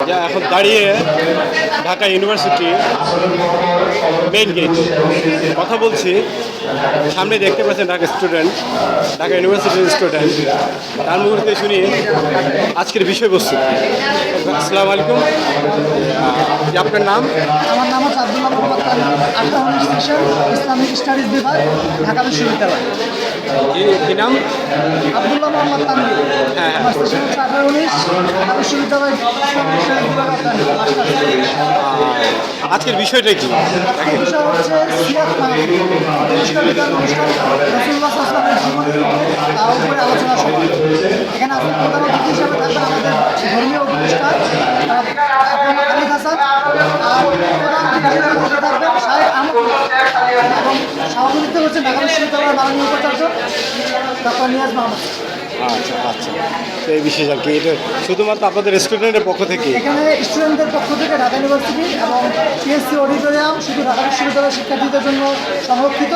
যা এখন দাঁড়িয়ে ঢাকা ইউনিভার্সিটি মেইন গেট। কথা বলছি সামনে দেখতে পাচ্ছেন ঢাকা স্টুডেন্ট ঢাকা ইউনিভার্সিটির স্টুডেন্ট। তার মুহূর্তে শুনি আজকের বিষয়বস্তু। আসসালামু আলাইকুম। আপনার নাম? আমার নাম হচ্ছে আব্দুল্লাহ স্টেশন ইসলামিক স্টাডিজ বিভাগ ঢাকা বিশ্ববিদ্যালয়। কি নাম? আব্দুল্লাহ মোহাম্মদ হ্যাঁ। বিশ্ববিদ্যালয় আজকের বিষয়টা কি এবং সভাপতিত্ব হচ্ছে ঢাকা বিশ্ববিদ্যালয়ের মাননীয় উপাচার্য ডক্টর নিয়াজ মাহমুদ আচ্ছা আচ্ছা। তো এই বিশেষ আর কি এটা শুধুমাত্র আপনাদের স্টুডেন্টের পক্ষ থেকে? এখানে স্টুডেন্টদের পক্ষ থেকে ঢাকা ইউনিভার্সিটি এবং পিএসসি অডিটোরিয়াম শুধু ঢাকা বিশ্ববিদ্যালয়ের শিক্ষার্থীদের জন্য সংরক্ষিত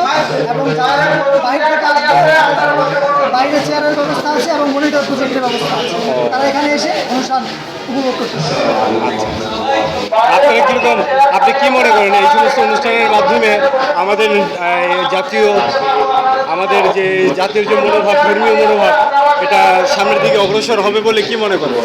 এবং যারা বাইরে থেকে বাইরে চেয়ারের ব্যবস্থা আছে এবং মনিটর প্রজেক্টের ব্যবস্থা আছে। তারা এখানে এসে অনুষ্ঠান উপভোগ করতেছে আপনারা কীরকম আপনি কি মনে করেন? এই সমস্ত অনুষ্ঠানের মাধ্যমে আমাদের জাতীয় আমাদের যে জাতীয় যে মনোভাব ধর্মীয় মনোভাব এটা সামনের দিকে অগ্রসর হবে বলে কি মনে করেন?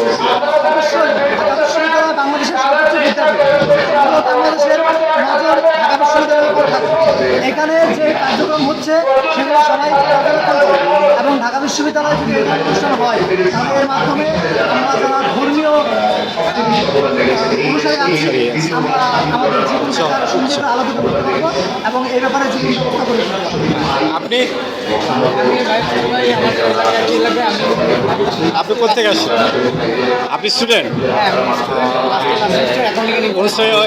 এখানে যে কার্যক্রম হচ্ছে সেগুলো সবাই এবং ঢাকা বিশ্ববিদ্যালয়ে যদি অনুষ্ঠান হয়, তাহলে এর মাধ্যমে আপনি? আপনি কোথেকে আসছেন? আপনি স্টুডেন্ট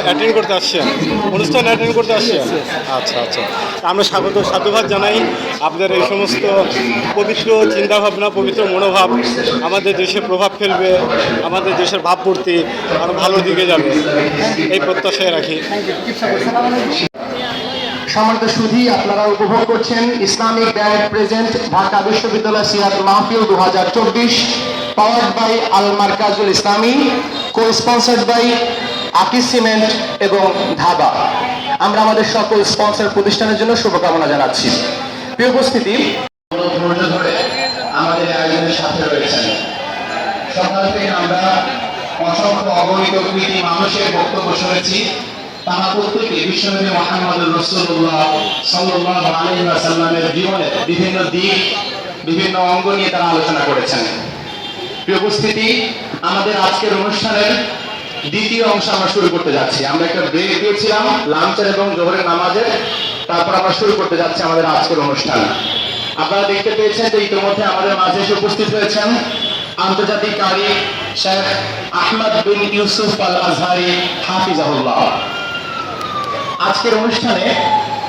অ্যাটেন্ড করতে আসছেন? অনুষ্ঠান অ্যাটেন্ড করতে আসছেন? আচ্ছা আচ্ছা। আমরা স্বাগত, সাধুবাদ জানাই। আপনাদের এই সমস্ত পবিত্র চিন্তাভাবনা, পবিত্র মনোভাব আমাদের দেশে প্রভাব ফেলবে, আমাদের দেশের ভাবমূর্তি আরও ভালো দিকে যাবে। এই প্রত্যাশায় রাখি। সম্মানিত সুধী আপনারা উপভোগ করছেন ইসলামিক ব্যান্ড প্রেজেন্ট ঢাকা বিশ্ববিদ্যালয় সিয়াদ মাহফিল দু হাজার চব্বিশ powered by Al Markazul Islami co sponsored by Akij cement এবং ধাবা। আমরা আমাদের সকল স্পন্সর প্রতিষ্ঠানের জন্য শুভকামনা জানাচ্ছি। প্রিয় উপস্থিতি আমাদের আয়োজনের সাথে রয়েছেন। সকাল থেকে আমরা অসংখ্য অগণিত কৃতি মানুষের বক্তব্য শুনেছি। তারা প্রত্যেকে বিশ্বনবী মোহাম্মদ রসুল্লাহ সাল্লাহ আলী সাল্লামের জীবনের বিভিন্ন দিক, বিভিন্ন অঙ্গ নিয়ে তারা আলোচনা করেছেন। উপস্থিতি, আমাদের আজকের অনুষ্ঠানের দ্বিতীয় অংশ আমরা শুরু করতে যাচ্ছি। আমরা একটা ব্রেক দিয়েছিলাম লাঞ্চের এবং জোহরের নামাজের। তারপর আমরা শুরু করতে যাচ্ছি আমাদের আজকের অনুষ্ঠান। আপনারা দেখতে পেয়েছেন যে ইতিমধ্যে আমাদের মাঝে এসে উপস্থিত হয়েছেন আন্তর্জাতিক কারি শেখ আহমদ বিন ইউসুফ আল আজহারি হাফিজাহুল্লাহ। আজকের অনুষ্ঠানে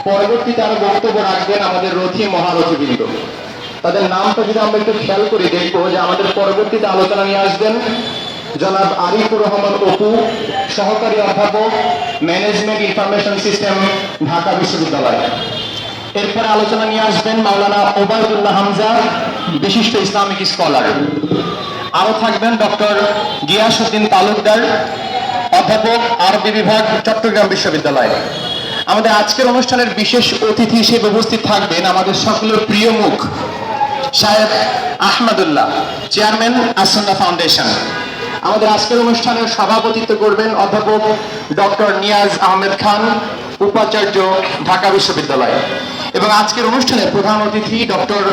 পরবর্তীতে আরও বক্তব্য রাখবেন আমাদের রথী মহারথীবৃন্দ। তাদের নামটা যদি আমরা একটু খেয়াল যে আমাদের পরবর্তীতে আলোচনা নিয়ে আসবেন জনাব আরিফুর রহমান অপু, সহকারী অধ্যাপক, ম্যানেজমেন্ট ইনফরমেশন সিস্টেম, ঢাকা বিশ্ববিদ্যালয়। এরপরে আলোচনা নিয়ে আসবেন মাওলানা ওবায়দুল্লাহ হামজা, বিশিষ্ট ইসলামিক স্কলার। আরও থাকবেন ডক্টর গিয়াসউদ্দিন তালুকদার, অধ্যাপক আরবি বিভাগ, চট্টগ্রাম বিশ্ববিদ্যালয়। আমাদের আজকের অনুষ্ঠানের বিশেষ অতিথি হিসেবে উপস্থিত থাকবেন আমাদের সকলের প্রিয় মুখ সাহেব আহমদুল্লাহ, চেয়ারম্যান আসন্না ফাউন্ডেশন। আমাদের আজকের অনুষ্ঠানের সভাপতিত্ব করবেন অধ্যাপক ডক্টর নিয়াজ আহমেদ খান, উপাচার্য ঢাকা বিশ্ববিদ্যালয়। এবং আজকের অনুষ্ঠানে প্রধান অতিথি ডক্টর